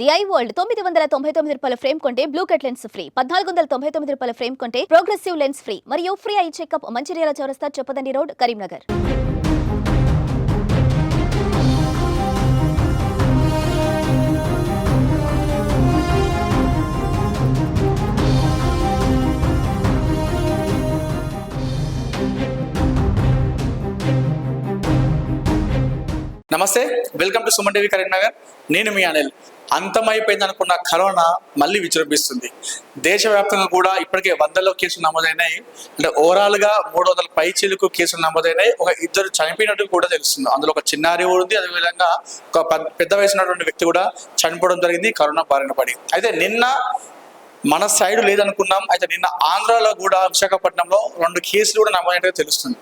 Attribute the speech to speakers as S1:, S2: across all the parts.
S1: The I world తొమ్మిది వందల తొంభై తొమ్మిది రూపాయల ఫ్రేమ్ కొంటే బ్లూ కట్ లెన్స్ ఫ్రీ పద్నాలుగు వందల తొంభై తొమ్మిది రూపాయల ఫ్రేమ్ కొంటే ప్రోగ్రెసివ్ లెన్స్ ఫ్రీ మరియు ఫ్రీ ఐ చెకప్ మంచిర్యాల చౌరస్తా చెప్పదండి రోడ్ కరీంనగర్.
S2: నమస్తే welcome to Suman TV Karimnagar. నేను మీ అనిల్. అంతమైపోయింది అనుకున్న కరోనా మళ్ళీ విజృంభిస్తుంది. దేశవ్యాప్తంగా కూడా ఇప్పటికే వందల్లో కేసులు నమోదైనాయి. అంటే ఓవరాల్గా మూడు వందల పై చిలుకు కేసులు నమోదైనాయి. ఒక ఇద్దరు చనిపోయినట్టు కూడా తెలుస్తుంది. అందులో ఒక చిన్నారి ఉంది. అదేవిధంగా ఒక పెద్ద- వయసున్నటువంటి వ్యక్తి కూడా చనిపోవడం జరిగింది. కరోనా బారిన పడి. అయితే నిన్న మన సైడ్ లేదనుకున్నాం. అయితే నిన్న ఆంధ్రాలో కూడా విశాఖపట్నంలో రెండు కేసులు కూడా నమోదైనట్టుగా తెలుస్తుంది.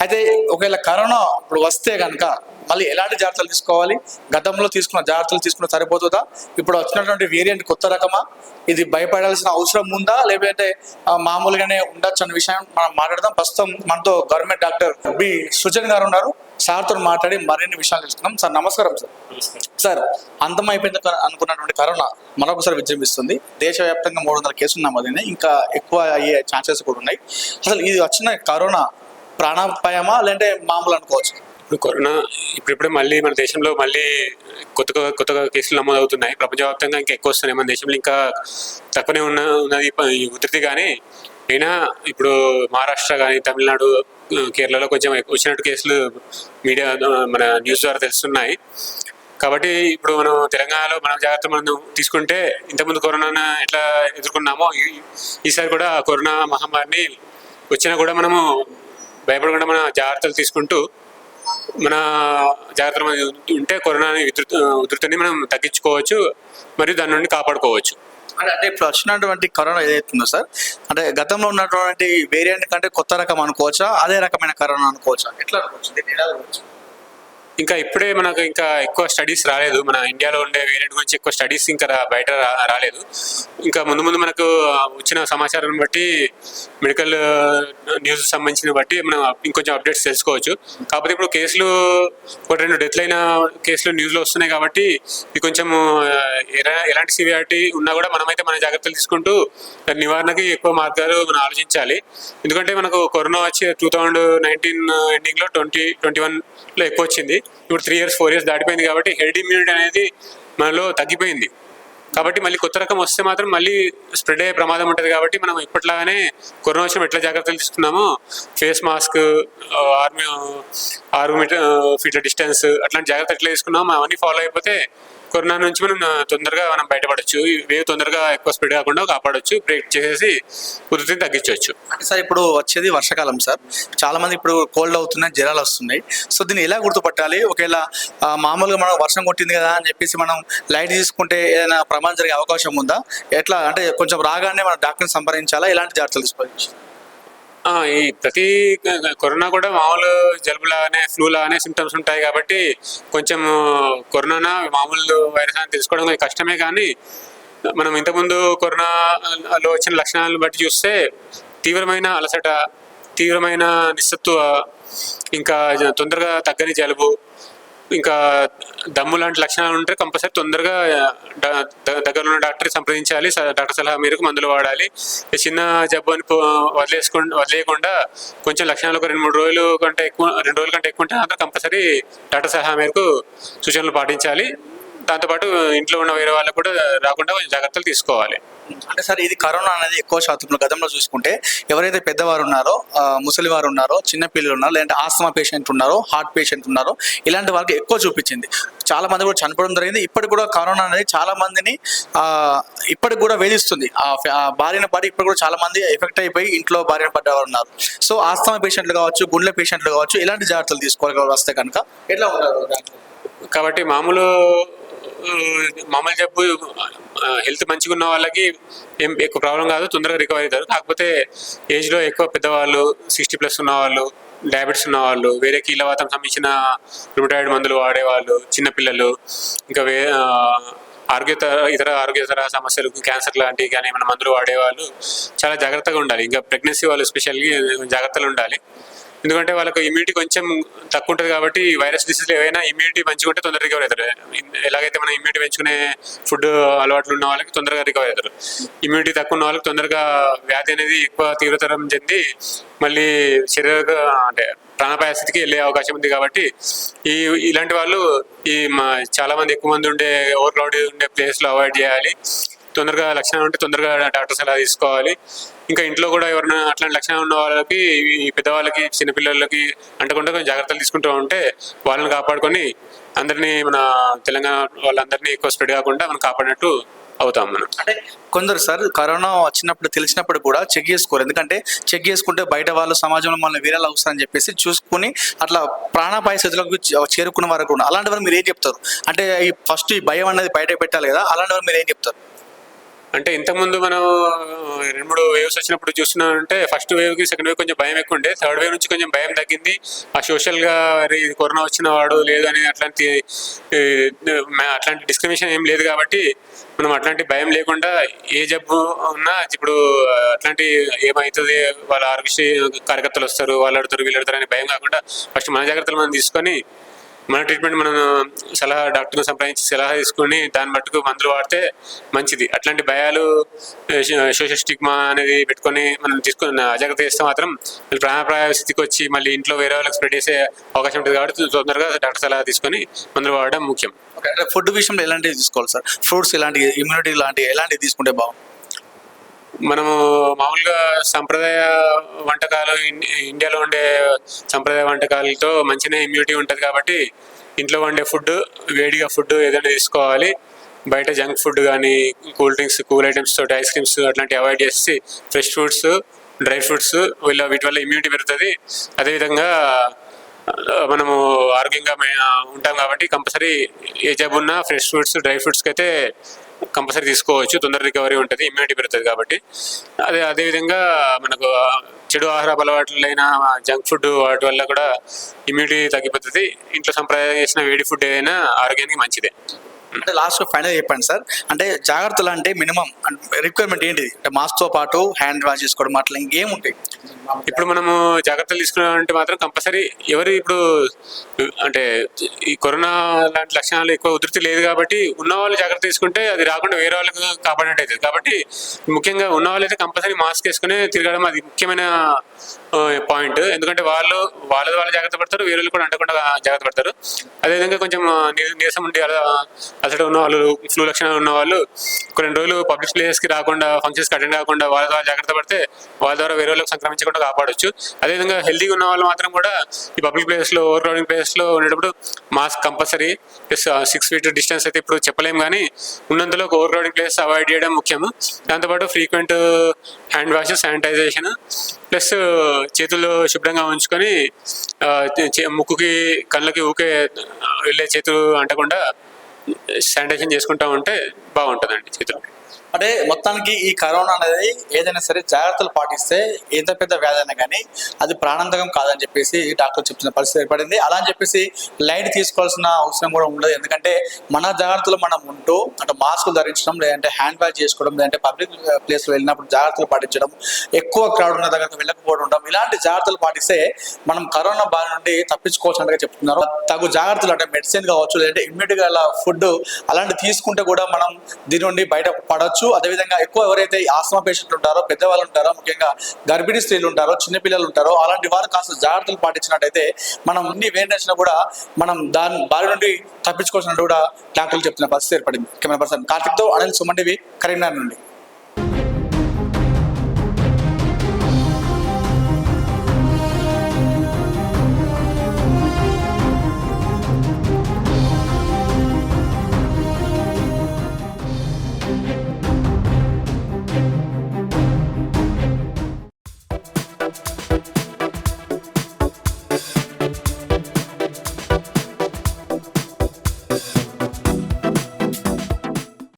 S2: అయితే ఒకవేళ కరోనా ఇప్పుడు వస్తే కనుక మళ్ళీ ఎలాంటి జాగ్రత్తలు తీసుకోవాలి? గతంలో తీసుకున్న జాగ్రత్తలు తీసుకున్న సరిపోతుందా? ఇప్పుడు వచ్చినటువంటి వేరియంట్ కొత్త రకమా? ఇది భయపడాల్సిన అవసరం ఉందా? లేకపోతే మామూలుగానే ఉండొచ్చు అన్న విషయం మనం మాట్లాడదాం. ప్రస్తుతం మనతో గవర్నమెంట్ డాక్టర్ బి. సుజన్ గారు ఉన్నారు. సార్తో మాట్లాడి మరిన్ని విషయాలు తెలుసుకున్నాం సార్ నమస్కారం సార్. సార్ అంతం అయిపోయింది క- అనుకున్నటువంటి కరోనా మరొకసారి విజృంభిస్తుంది. దేశవ్యాప్తంగా మూడు వందల కేసులు నమోదైనాయి. ఇంకా ఎక్కువ అయ్యే ఛాన్సెస్ కూడా ఉన్నాయి. అసలు ఇది వచ్చిన కరోనా ప్రాణాపాయమా? లేదంటే మామూలు అనుకోవచ్చు?
S3: ఇప్పుడు కరోనా ఇప్పుడిప్పుడే మళ్ళీ మన దేశంలో మళ్ళీ కొత్తగా కొత్తగా కేసులు నమోదవుతున్నాయి. ప్రపంచవ్యాప్తంగా ఇంకా ఎక్కువ వస్తున్నాయి. మన దేశంలో ఇంకా తక్కువనే ఉన్న ఉన్నది ఈ ఉధృతి కానీ అయినా ఇప్పుడు మహారాష్ట్ర కానీ తమిళనాడు కేరళలో కొంచెం ఎక్కువ వచ్చినట్టు కేసులు మీడియా మన న్యూస్ ద్వారా తెలుస్తున్నాయి. కాబట్టి ఇప్పుడు మనం తెలంగాణలో మనం జాగ్రత్త మనం తీసుకుంటే ఇంతకుముందు కరోనా ఎట్లా ఎదుర్కొన్నామో ఈసారి కూడా కరోనా మహమ్మారిని వచ్చినా కూడా మనము భయపడకుండా మన జాగ్రత్తలు తీసుకుంటూ మన జాగ్రత్తలు ఉంటే కరోనా ఉధృత ఉధృతిని మనం తగ్గించుకోవచ్చు మరియు దాని నుండి కాపాడుకోవచ్చు.
S2: అంటే ఇప్పుడు వచ్చినటువంటి కరోనా ఏదైతుందో సార్ అంటే గతంలో ఉన్నటువంటి వేరియంట్ కంటే కొత్త రకం అనుకోవచ్చా? అదే రకమైన కరోనా అనుకోవచ్చా? ఎట్లా అనుకోవచ్చు?
S3: ఇంకా ఇప్పుడే మనకు ఇంకా ఎక్కువ స్టడీస్ రాలేదు. మన ఇండియాలో ఉండే వేరియంట్ గురించి ఎక్కువ స్టడీస్ ఇంకా బయట రాలేదు. ఇంకా ముందు ముందు మనకు వచ్చిన సమాచారం బట్టి మెడికల్ న్యూస్ సంబంధించిన బట్టి మనం ఇంకొంచెం అప్డేట్స్ తెలుసుకోవచ్చు. కాకపోతే ఇప్పుడు కేసులు ఒక రెండు డెత్లు అయిన కేసులు న్యూస్లో వస్తున్నాయి కాబట్టి ఇది కొంచెం ఎలా- ఎలాంటి సివియారిటీ ఉన్నా కూడా మనమైతే మన జాగ్రత్తలు తీసుకుంటూ దాని నివారణకి ఎక్కువ మార్గాలు మనం ఆలోచించాలి. ఎందుకంటే మనకు కరోనా వచ్చి టూ థౌజండ్ నైన్టీన్ ఎండింగ్లో ట్వంటీ ట్వంటీ వన్లో ఎక్కువ వచ్చింది. ఇప్పుడు త్రీ ఇయర్స్ ఫోర్ ఇయర్స్ దాటిపోయింది కాబట్టి హెర్డ్ ఇమ్యూనిటీ అనేది మనలో తగ్గిపోయింది. కాబట్టి మళ్ళీ కొత్త రకం వస్తే మాత్రం మళ్ళీ స్ప్రెడ్ అయ్యే ప్రమాదం ఉంటుంది కాబట్టి మనం ఇప్పట్లాగానే కరోనా వచ్చిన ఎట్లా జాగ్రత్తలు తీసుకున్నామో ఫేస్ మాస్క్ ఆర్మీ ఆరు మీటర్ ఫీట్ల డిస్టెన్స్ అట్లాంటి జాగ్రత్త ఎట్లా తీసుకున్నామో అవన్నీ ఫాలో అయిపోతే కరోనా నుంచి మనం తొందరగా మనం బయటపడచ్చు. వేవ్ తొందరగా ఎక్కువ స్ప్రెడ్ కాకుండా కాపాడవచ్చు బ్రేక్ చేసేసి కుదిరితే తగ్గించవచ్చు.
S2: అంటే సార్ ఇప్పుడు వచ్చేది వర్షాకాలం సార్. చాలా మంది ఇప్పుడు కోల్డ్ అవుతున్నాయి జ్వరాలు వస్తున్నాయి. సో దీన్ని ఎలా గుర్తుపట్టాలి? ఒకవేళ మామూలుగా మనం వర్షం కొట్టింది కదా అని చెప్పేసి మనం లైట్ తీసుకుంటే ఏదైనా ప్రమాదం జరిగే అవకాశం ఉందా? ఎట్లా? అంటే కొంచెం రాగానే మన డాక్టర్ని సంప్రదించాలా? ఎలాంటి జాగ్రత్తలు తీసుకోవచ్చు
S3: ఈ ప్రతి కరోనా కూడా మామూలు జలుబు లాగానే ఫ్లూ లాగానే సిమ్టమ్స్ ఉంటాయి కాబట్టి కొంచెం కరోనా మామూలు వైరస్ అని తెలుసుకోవడం కొంచెం కష్టమే కానీ మనం ఇంతకుముందు కరోనాలో వచ్చిన లక్షణాలను బట్టి చూస్తే తీవ్రమైన అలసట తీవ్రమైన నిస్సత్వ ఇంకా తొందరగా తగ్గని జలుబు ఇంకా దమ్ము లాంటి లక్షణాలు ఉంటే కంపల్సరీ తొందరగా దగ్గరలో ఉన్న డాక్టర్ సంప్రదించాలి. డాక్టర్ సలహా మేరకు మందులు వాడాలి. చిన్న జబ్బు అని పో- వదిలేయకుండా కొంచెం లక్షణాలు ఒక రెండు మూడు రోజులు కంటే ఎక్కువ రెండు రోజుల కంటే ఎక్కువ ఉంటే మాత్రం కంపల్సరీ డాక్టర్ సలహా మేరకు సూచనలు పాటించాలి. దాంతోపాటు ఇంట్లో ఉన్న వేరే వాళ్ళకు కూడా రాకుండా కొంచెం జాగ్రత్తలు తీసుకోవాలి.
S2: అంటే సార్ ఇది కరోనా అనేది ఎక్కువ శాతంలో గతంలో చూసుకుంటే ఎవరైతే పెద్దవారు ఉన్నారో ముసలి వారు ఉన్నారో చిన్న పిల్లలు ఉన్నారో లేదంటే ఆస్తమా పేషెంట్ ఉన్నారో హార్ట్ పేషెంట్ ఉన్నారో ఇలాంటి వాళ్ళకి ఎక్కువ చూపించింది. చాలా మంది కూడా చనిపోవడం జరిగింది. ఇప్పటికి కూడా కరోనా అనేది చాలా మందిని ఆ, ఇప్పటికి కూడా వేధిస్తుంది. బారిన పడి ఇప్పుడు కూడా చాలా మంది ఎఫెక్ట్ అయిపోయి ఇంట్లో బారిన పడ్డవారు ఉన్నారు. సో ఆస్తమా పేషెంట్లు కావచ్చు గుండె పేషెంట్లు కావచ్చు ఇలాంటి జాగ్రత్తలు తీసుకోవాలి వస్తే కనుక ఎట్లా ఉంటారు?
S3: కాబట్టి మామూలు మామూలు జబ్బు హెల్త్ మంచిగా ఉన్న వాళ్ళకి ఏం ఎక్కువ ప్రాబ్లం కాదు తొందరగా రికవర్ అవుతారు. కాకపోతే ఏజ్లో ఎక్కువ పెద్దవాళ్ళు సిక్స్టీ ప్లస్ ఉన్నవాళ్ళు డయాబెటీస్ ఉన్నవాళ్ళు వేరే కీలవాతం సంబంధించిన రుమటాయిడ్ మందులు వాడేవాళ్ళు చిన్నపిల్లలు ఇంకా వే ఆరోగ్యతర ఇతర ఆరోగ్యతర సమస్యలు క్యాన్సర్ లాంటివి కానీ ఏమైనా మందులు వాడేవాళ్ళు చాలా జాగ్రత్తగా ఉండాలి. ఇంకా ప్రెగ్నెన్సీ వాళ్ళు స్పెషల్గా జాగ్రత్తలు ఉండాలి. ఎందుకంటే వాళ్ళకు ఇమ్యూనిటీ కొంచెం తక్కువ ఉంటుంది కాబట్టి వైరస్ డిసీజ్ ఏవైనా ఇమ్యూనిటీ మంచిగా ఉంటే తొందరగా రికవర్ అవుతారు. ఎలాగైతే మనం ఇమ్యూనిటీ పెంచుకునే ఫుడ్ అలవాట్లు ఉన్న వాళ్ళకి తొందరగా రికవర్ అవుతారు. ఇమ్యూనిటీ తక్కువ ఉన్న వాళ్ళకి తొందరగా వ్యాధి అనేది ఎక్కువ తీవ్రతరం చెంది మళ్ళీ శరీర అంటే ప్రాణపాయ స్థితికి వెళ్ళే అవకాశం ఉంది కాబట్టి ఈ ఇలాంటి వాళ్ళు ఈ చాలా మంది ఎక్కువ మంది ఉండే ఓవర్ క్రౌడ్ ఉండే ప్లేస్లో అవాయిడ్ చేయాలి. తొందరగా లక్షణాలు ఉంటే తొందరగా డాక్టర్ సలహా తీసుకోవాలి. ఇంకా ఇంట్లో కూడా ఎవరైనా అట్లాంటి లక్షణాలు ఉన్న వాళ్ళకి ఈ పెద్దవాళ్ళకి చిన్నపిల్లలకి అంటకుండా కొంచెం జాగ్రత్తలు తీసుకుంటూ ఉంటే వాళ్ళని కాపాడుకొని అందరినీ మన తెలంగాణ వాళ్ళందరినీ ఎక్కువ స్ప్రెడ్ కాకుండా మనం కాపాడినట్టు అవుతాం మనం.
S2: అంటే కొందరు సార్ కరోనా వచ్చినప్పుడు తెలిసినప్పుడు కూడా చెక్ చేసుకోరు. ఎందుకంటే చెక్ చేసుకుంటే బయట వాళ్ళు సమాజంలో మనల్ని వీరాలు అవసరం చెప్పేసి చూసుకుని అట్లా ప్రాణాపాయ స్థితిలోకి చేరుకున్న వరకు కూడా అలాంటి వారు మీరు ఏం చెప్తారు? అంటే ఈ ఫస్ట్ ఈ భయం అనేది బయట పెట్టాలి కదా అలాంటి వారు మీరు ఏం చెప్తారు?
S3: అంటే ఇంతకుముందు మనం రెండు మూడు వేవ్స్ వచ్చినప్పుడు చూస్తున్నామంటే ఫస్ట్ వేవ్కి సెకండ్ వేవ్ కొంచెం భయం ఎక్కువ ఉండే. థర్డ్ వేవ్ నుంచి కొంచెం భయం తగ్గింది. ఆ సోషల్గా అరే కరోనా వచ్చిన వాడు లేదు అని అట్లాంటి అట్లాంటి డిస్క్రిమినేషన్ ఏం లేదు కాబట్టి మనం అట్లాంటి భయం లేకుండా ఏ జబ్బు ఉన్నా ఇప్పుడు అట్లాంటి ఏమవుతుంది వాళ్ళ ఆరోగ్య కార్యకర్తలు వస్తారు వాళ్ళు ఆడతారు వీళ్ళు ఆడతారు అనే భయం కాకుండా ఫస్ట్ మన జాగ్రత్తలు మనం తీసుకొని మన ట్రీట్మెంట్ మనం సలహా డాక్టర్ని సంప్రదించి సలహా తీసుకొని దాన్ని మట్టుకు మందులు వాడితే మంచిది. అట్లాంటి భయాలు సోషల్ స్టిగ్మా అనేది పెట్టుకొని మనం తీసుకుని అజాగ్రత్త చేస్తే మాత్రం మళ్ళీ ప్రాణాపాయ స్థితికి వచ్చి మళ్ళీ ఇంట్లో వేరే వాళ్ళకి స్ప్రెడ్ చేసే అవకాశం ఉంటుంది కాబట్టి తొందరగా డాక్టర్ సలహా తీసుకొని మందులు వాడడం ముఖ్యం.
S2: ఫుడ్ విషయంలో ఎలాంటివి తీసుకోవాలి సార్? ఫ్రూట్స్ ఇలాంటి ఇమ్యూనిటీ లాంటి ఎలాంటివి తీసుకుంటే బాగుంది
S3: మనము మామూలుగా సంప్రదాయ వంటకాలు ఇన్- ఇండియాలో ఉండే సంప్రదాయ వంటకాలతో మంచిగా ఇమ్యూనిటీ ఉంటుంది కాబట్టి ఇంట్లో వండే ఫుడ్ వేడిగా ఫుడ్ ఏదైనా తీసుకోవాలి. బయట జంక్ ఫుడ్ కానీ కూల్ డ్రింక్స్ కూల్ ఐటమ్స్ తోటి ఐస్ క్రీమ్స్ అట్లాంటివి అవాయిడ్ చేసి ఫ్రెష్ ఫ్రూట్స్ డ్రై ఫ్రూట్స్ వీళ్ళ వీటి వల్ల ఇమ్యూనిటీ పెరుగుతుంది. అదేవిధంగా మనము ఆరోగ్యంగా ఉంటాం కాబట్టి కంపల్సరీ ఏ జబ్బు ఉన్నా ఫ్రెష్ ఫ్రూట్స్ డ్రై ఫ్రూట్స్కి అయితే కంపల్సరీ తీసుకోవచ్చు. తొందర రికవరీ ఉంటుంది ఇమ్యూనిటీ పెరుగుతుంది కాబట్టి. అదే అదేవిధంగా మనకు చెడు ఆహార అలవాట్లైన జంక్ ఫుడ్ వాటి వల్ల కూడా ఇమ్యూనిటీ తగ్గిపోతుంది. ఇంట్లో సంప్రదాయం చేసిన వేడి ఫుడ్ ఏదైనా ఆరోగ్యానికి మంచిదే.
S2: అంటే లాస్ట్ ఫైనల్ చెప్పండి సార్. అంటే జాగ్రత్తలు అంటే మినిమం రిక్వైర్మెంట్ ఏంటిది అంటే మాస్క్తో పాటు హ్యాండ్ వాష్ చేసుకోవడం అట్లా ఇంకేం ఉంటాయి
S3: ఇప్పుడు మనము జాగ్రత్తలు తీసుకున్నామంటే మాత్రం కంపల్సరీ ఎవరు ఇప్పుడు అంటే ఈ కరోనా లాంటి లక్షణాలు ఎక్కువ ఉధృతి లేదు కాబట్టి ఉన్న వాళ్ళు జాగ్రత్త తీసుకుంటే అది రాకుండా వేరే వాళ్ళకి కాపాడినట్టు అవుతుంది. కాబట్టి ముఖ్యంగా ఉన్న వాళ్ళు అయితే కంపల్సరీ మాస్క్ వేసుకునే తిరగడం అది ముఖ్యమైన పాయింట్ ఎందుకంటే వాళ్ళు వాళ్ళ వాళ్ళు జాగ్రత్త పడతారు వేరే వాళ్ళు కూడా అంటకుండా జాగ్రత్త పడతారు. అదేవిధంగా కొంచెం నీరసం ఉండి అలా అసలు ఉన్న వాళ్ళు ఫ్లూ లక్షణాలు ఉన్న వాళ్ళు కొన్ని రోజులు పబ్లిక్ ప్లేసెస్కి రాకుండా ఫంక్షన్స్కి అటెండ్ కాకుండా వాళ్ళ ద్వారా జాగ్రత్త పడితే వాళ్ళ ద్వారా వేరే వాళ్ళకి సంక్రమించకుండా కాపాడొచ్చు. అదేవిధంగా హెల్తీగా ఉన్న వాళ్ళు మాత్రం కూడా ఈ పబ్లిక్ ప్లేస్లో ఓవర్ క్రౌడింగ్ ప్లేస్లో ఉండేటప్పుడు mask compulsory plus six feet distance అయితే ఇప్పుడు చెప్పలేము కానీ ఉన్నంతలో ఓవర్ క్రౌడింగ్ ప్లేస్ అవాయిడ్ చేయడం ముఖ్యము దాంతోపాటు frequent hand wash sanitization plus చేతులు శుభ్రంగా ఉంచుకొని uh, చే- ముక్కుకి కళ్ళకి ఊకే uh, వెళ్ళే చేతులు అంటకుండా శానిటైజేషన్ చేసుకుంటా ఉంటే బాగుంటుందండి చేతులు
S2: అంటే మొత్తానికి ఈ కరోనా అనేది ఏదైనా సరే జాగ్రత్తలు పాటిస్తే ఎంత పెద్ద వ్యాధి అయినా కానీ అది ప్రాణాంతకం కాదని చెప్పేసి డాక్టర్ చెప్తున్న పరిస్థితి ఏర్పడింది. అలా అని చెప్పేసి లైట్ తీసుకోవాల్సిన అవసరం కూడా ఉండదు. ఎందుకంటే మన జాగ్రత్తలు మనం ఉంటూ అంటే మాస్క్ ధరించడం లేదంటే హ్యాండ్ వాష్ చేసుకోవడం లేదంటే పబ్లిక్ ప్లేస్లో వెళ్ళినప్పుడు జాగ్రత్తలు పాటించడం ఎక్కువ క్రౌడ్ ఉన్న దగ్గరకు వెళ్ళకపోవడం ఇలాంటి జాగ్రత్తలు పాటిస్తే మనం కరోనా బారి నుండి తప్పించుకోవచ్చు అంటే చెప్తున్నారు. తగు జాగ్రత్తలు అంటే మెడిసిన్ కావచ్చు లేదంటే ఇమ్మీడియట్గా ఫుడ్ అలాంటి తీసుకుంటే కూడా మనం దీని నుండి బయట పడవచ్చు. అదేవిధంగా ఎక్కువ ఎవరైతే ఆస్తమా పేషెంట్ ఉంటారో పెద్దవాళ్ళు ఉంటారో ముఖ్యంగా గర్భిణీ స్త్రీలు ఉంటారో చిన్నపిల్లలు ఉంటారో అలాంటి వారు కాస్త జాగ్రత్తలు పాటించినట్టయితే మనం ఇన్ని వేడినచ్చినా కూడా మనం దాని బారి నుండి తప్పించుకోవాల్సినట్టు కూడా డాక్టర్లు చెప్తున్న పరిస్థితి ఏర్పడింది. కెమెరా పర్సన్ కార్తిక్తో అనిల్ సుమండివి కరీంనగర్ నుండి.